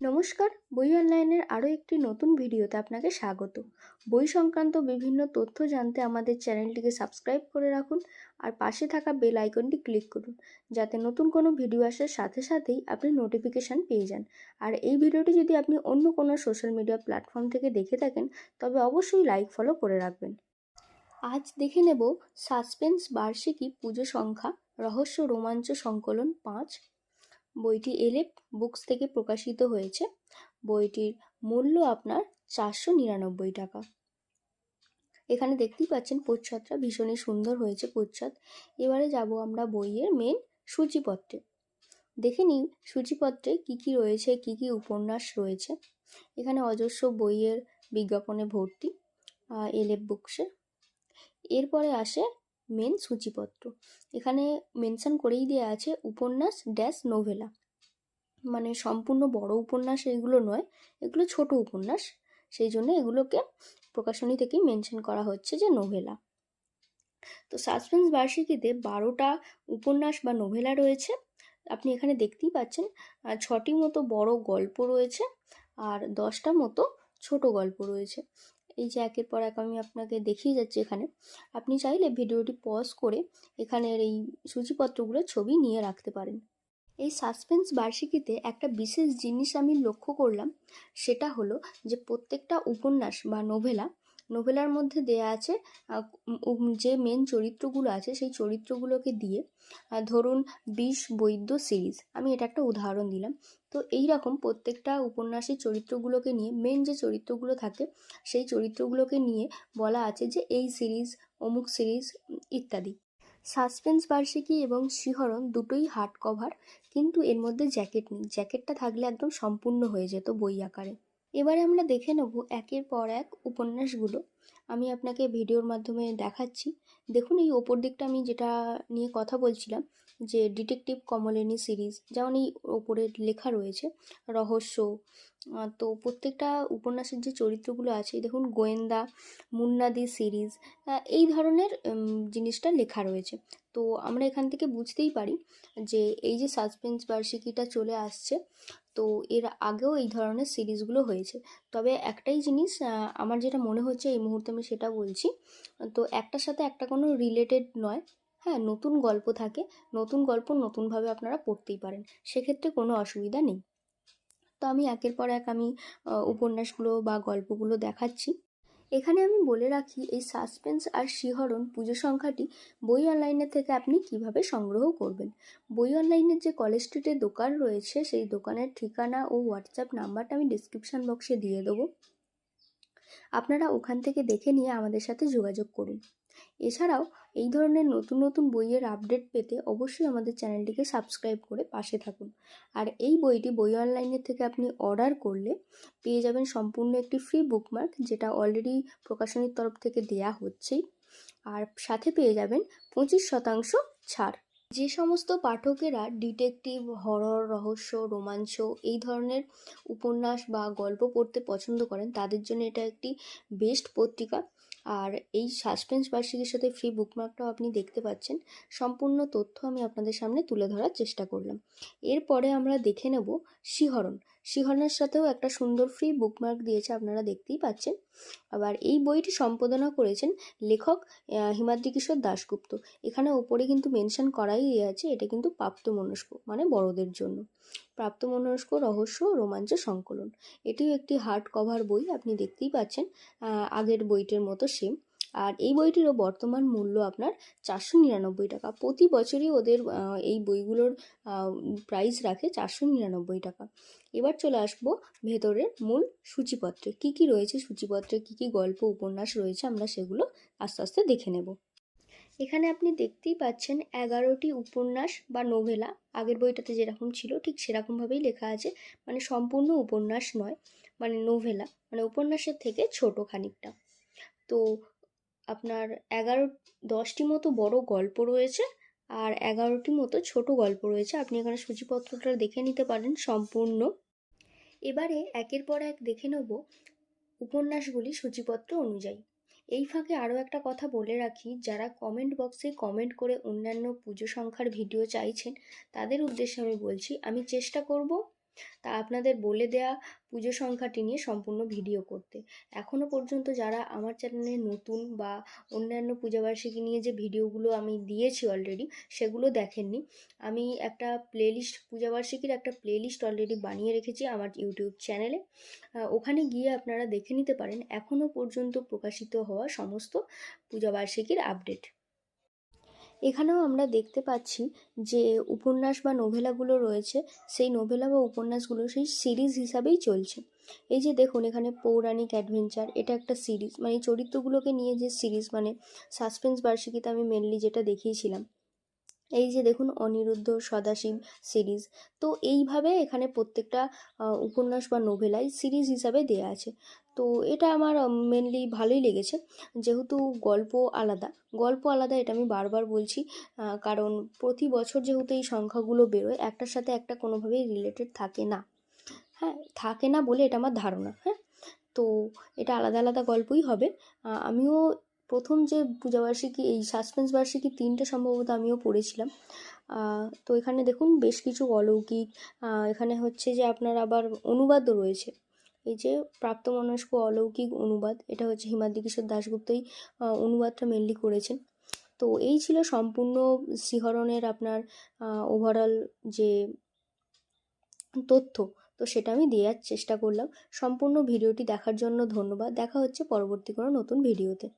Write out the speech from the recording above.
নমস্কার, বই অনলাইনের আরও একটি নতুন ভিডিওতে আপনাকে স্বাগত। বই সংক্রান্ত বিভিন্ন তথ্য জানতে আমাদের চ্যানেলটিকে সাবস্ক্রাইব করে রাখুন আর পাশে থাকা বেল আইকনটি ক্লিক করুন, যাতে নতুন কোনো ভিডিও আসার সাথে সাথেই আপনি নোটিফিকেশান পেয়ে যান। আর এই ভিডিওটি যদি আপনি অন্য কোনো সোশ্যাল মিডিয়া প্ল্যাটফর্ম থেকে দেখে থাকেন, তবে অবশ্যই লাইক, ফলো করে রাখবেন। আজ দেখে নেব সাসপেন্স বার্ষিকী পুজো সংখ্যা, রহস্য রোমাঞ্চ সংকলন পাঁচ বইটি এলেপ বুকস থেকে প্রকাশিত হয়েছে। বইটির মূল্য আপনার চারশো নিরানব্বই টাকা। এখানে দেখতেই পাচ্ছেন প্রচ্ছদটা ভীষণই সুন্দর হয়েছে প্রচ্ছদ এবারে যাব আমরা বইয়ের মেন সূচিপত্রে। দেখে নিই সূচিপত্রে কি কি রয়েছে, কি কি উপন্যাস রয়েছে। এখানে অজস্র বইয়ের বিজ্ঞাপনে ভর্তি এলেপ বুকসে এরপরে আসে মেন সূচিপত্র। এখানে মেনশন করেই দেওয়া আছে উপন্যাস ড্যাশ নোভেলা। মানে সম্পূর্ণ বড় উপন্যাস এগুলো নয়, এগুলো ছোট উপন্যাস। সেই জন্য এগুলোকে প্রকাশনী থেকেই মেনশন করা হচ্ছে যে নোভেলা। তো সাসপেন্স বার্ষিকীতে বারোটা উপন্যাস বা নোভেলা রয়েছে। আপনি এখানে দেখতেই পাচ্ছেন ছটি মতো বড় গল্প রয়েছে আর দশটা মতো ছোট গল্প রয়েছে। এই যে একের পর এক আমি আপনাকে দেখিয়ে যাচ্ছি এখানে। আপনি চাইলে ভিডিওটি পজ করে এখানের এই সূচিপত্রগুলো ছবি নিয়ে রাখতে পারেন। এই সাসপেন্স বার্ষিকীতে একটা বিশেষ জিনিস আমি লক্ষ্য করলাম, সেটা হলো যে প্রত্যেকটা উপন্যাস বা নোভেলা নোভেলার মধ্যে দেয়া আছে যে মেন চরিত্রগুলো আছে সেই চরিত্রগুলোকে দিয়ে ধরুন বিষ বৈদ্য সিরিজ আমি এটা একটা উদাহরণ দিলাম। তো এই রকম প্রত্যেকটা উপন্যাসের চরিত্রগুলোকে নিয়ে মেন যে চরিত্রগুলো থাকে, সেই চরিত্রগুলোকে নিয়ে বলা আছে যে এই সিরিজ অমুক সিরিজ ইত্যাদি। সাসপেন্স, বার্ষিকী এবং শিহরণ দুটোই হার্ড কভার কিন্তু এর মধ্যে জ্যাকেট নেই। জ্যাকেটটা থাকলে একদম সম্পূর্ণ হয়ে যেত বই আকারে। এবারে আমরা দেখে নেব একের পর এক উপন্যাসগুলো। আমি আপনাকে ভিডিওর মাধ্যমে দেখাচ্ছি। দেখুন, এই ওপর দিকটা আমি যেটা নিয়ে কথা বলছিলাম যে ডিটেকটিভ কমলিনী সিরিজ যেমন এই ওপরে লেখা রয়েছে, রহস্য তো প্রত্যেকটা উপন্যাসের যে চরিত্রগুলো আছে দেখুন গোয়েন্দা, মুন্নাদি সিরিজ এই ধরনের জিনিসটা লেখা রয়েছে। তো আমরা এখান থেকে বুঝতেই পারি যে এই যে সাসপেন্স বার্ষিকীটা চলে আসছে, তো এর আগেও এই ধরনের সিরিজগুলো হয়েছে। তবে একটাই জিনিস আমার যেটা মনে হচ্ছে এই মুহূর্তে আমি সেটা বলছি, তো একটার সাথে একটা কোনো রিলেটেড নয় হ্যাঁ নতুন গল্প থাকে, নতুন গল্প নতুনভাবে আপনারা পড়তেই পারেন, সেক্ষেত্রে কোনো অসুবিধা নেই। তো আমি একের পর এক আমি উপন্যাসগুলো বা গল্পগুলো দেখাচ্ছি। এখানে আমি বলে রাখি, এই সাসপেন্স আর শিহরণ পুজো সংখ্যাটি বই অনলাইনের থেকে আপনি কীভাবে সংগ্রহ করবেন? বই অনলাইনের যে কলেজ স্ট্রিটের দোকান রয়েছে, সেই দোকানের ঠিকানা ও হোয়াটসঅ্যাপ নাম্বারটা আমি ডিসক্রিপশান বক্সে দিয়ে দেবো। আপনারা ওখান থেকে দেখে নিয়ে আমাদের সাথে যোগাযোগ করুন। এছাড়াও এই ধরনের নতুন নতুন বইয়ের আপডেট পেতে অবশ্যই আমাদের চ্যানেলটিকে সাবস্ক্রাইব করে পাশে থাকুন। আর এই বইটি বই অনলাইনের থেকে আপনি অর্ডার করলে পেয়ে যাবেন সম্পূর্ণ একটি ফ্রি বুকমার্ক যেটা অলরেডি প্রকাশনীর তরফ থেকে দেয়া হচ্ছেই। আর সাথে পেয়ে যাবেন পঁচিশ শতাংশ ছাড়। যে সমস্ত পাঠকেরা ডিটেকটিভ হরর রহস্য, রোমাঞ্চ এই ধরনের উপন্যাস বা গল্প পড়তে পছন্দ করেন তাদের জন্য এটা একটি বেস্ট পত্রিকা। আর এই সাসপেন্স বার্ষিকীর সাথে ফ্রি বুকমার্কটাও আপনি দেখতে পাচ্ছেন। সম্পূর্ণ তথ্য আমি আপনাদের সামনে তুলে ধরার চেষ্টা করলাম। এরপরে আমরা দেখে নেব শিহরণ। শিহরণের সাথেও একটা সুন্দর ফ্রি বুকমার্ক দিয়েছে আপনারা দেখতেই পাচ্ছেন। আবার এই বইটি সম্পাদনা করেছেন লেখক হিমাদ্রি কিশোর দাশগুপ্ত। এখানে ওপরে কিন্তু মেনশন করাই আছে, এটা কিন্তু প্রাপ্তমনস্ক মানে বড়দের জন্য। প্রাপ্তমনস্ক রহস্য রোমাঞ্চ সংকলন। এটিও একটি হার্ড কভার বই, আপনি দেখতেই পাচ্ছেন। আগের বইটির মতো সেম আর এই বইটিরও বর্তমান মূল্য আপনার চারশো নিরানব্বই টাকা। প্রতি বছরই ওদের এই বইগুলোর প্রাইস রাখে চারশো নিরানব্বই টাকা। এবার চলে আসব ভেতরের মূল সূচিপত্রে। কি কি রয়েছে সূচিপত্রে? কি কি গল্প, উপন্যাস রয়েছে? আমরা সেগুলো আস্তে আস্তে দেখে নেব। এখানে আপনি দেখতেই পাচ্ছেন এগারোটি উপন্যাস বা নোভেলা আগের বইটাতে যেরকম ছিল, ঠিক সেরকমভাবেই লেখা আছে। মানে সম্পূর্ণ উপন্যাস নয় মানে নোভেলা মানে উপন্যাসের থেকে ছোটো খানিকটা। তো আপনার এগারো, দশটি মতো বড় গল্প রয়েছে আর এগারোটি মতো ছোট গল্প রয়েছে। আপনি এখানে সূচিপত্রটা দেখে নিতে পারেন সম্পূর্ণ। এবারে একের পর এক দেখে নেব উপন্যাসগুলি সূচিপত্র অনুযায়ী। এই ফাঁকে আরও একটা কথা বলে রাখি, যারা কমেন্ট বক্সে কমেন্ট করে অন্যান্য পুজো সংখ্যার ভিডিও চাইছেন, তাদের উদ্দেশ্যে আমি বলছি, আমি চেষ্টা করব তা আপনাদের বলে দেয়া পুজো সংখ্যাটি নিয়ে সম্পূর্ণ ভিডিও করতে। এখনও পর্যন্ত যারা আমার চ্যানেলে নতুন বা অন্যান্য পূজাবার্ষিকী নিয়ে যে ভিডিওগুলো আমি দিয়েছি অলরেডি সেগুলো দেখেননি, আমি একটা প্লেলিস্ট পূজাবার্ষিকীর একটা প্লেলিস্ট অলরেডি বানিয়ে রেখেছি আমার ইউটিউব চ্যানেলে। ওখানে গিয়ে আপনারা দেখে নিতে পারেন। এখনও পর্যন্ত প্রকাশিত হওয়া সমস্ত পূজাবার্ষিকীর আপডেট এখানেও আমরা দেখতে পাচ্ছি যে উপন্যাস বা নোভেলাগুলো রয়েছে, সেই নোভেলা বা উপন্যাসগুলো সেই সিরিজ হিসাবেই চলছে। এই যে দেখুন, এখানে পৌরাণিক অ্যাডভেঞ্চার এটা একটা সিরিজ মানে চরিত্রগুলোকে নিয়ে যে সিরিজ মানে সাসপেন্স বার্ষিকীতে আমি মেনলি যেটা দেখিয়েছিলাম। এই যে দেখুন, অনিরুদ্ধ সদাশিব সিরিজ। তো এইভাবে এখানে প্রত্যেকটা উপন্যাস বা নোভেলাই সিরিজ হিসাবে দেয়া আছে। তো এটা আমার মেনলি ভালোই লেগেছে। যেহেতু গল্প আলাদা গল্প আলাদা এটা আমি বারবার বলছি কারণ প্রতি বছর যেহেতু এই সংখ্যাগুলো বেরোয়, একটার সাথে একটা কোনোভাবেই রিলেটেড থাকে না। হ্যাঁ থাকে না বলে এটা আমার ধারণা হ্যাঁ? তো এটা আলাদা আলাদা গল্পই হবে। আমিও প্রথম যে পূজাবার্ষিকী এই সাসপেন্স বার্ষিকী তিনটে সম্ভবত আমিও পড়েছিলাম। তো এখানে দেখুন বেশ কিছু অলৌকিক এখানে হচ্ছে যে আপনার আবার অনুবাদও রয়েছে। এই যে প্রাপ্তমনস্ক অলৌকিক অনুবাদ, এটা হচ্ছে হিমাদ্রি কিশোর দাশগুপ্তই অনুবাদটা মেনলি করেছেন। তো এই ছিল সম্পূর্ণ শিহরণের আপনার ওভারঅল যে তথ্য। তো সেটা আমি দেওয়ার চেষ্টা করলাম। সম্পূর্ণ ভিডিওটি দেখার জন্য ধন্যবাদ। দেখা হচ্ছে পরবর্তী কোনো নতুন ভিডিওতে।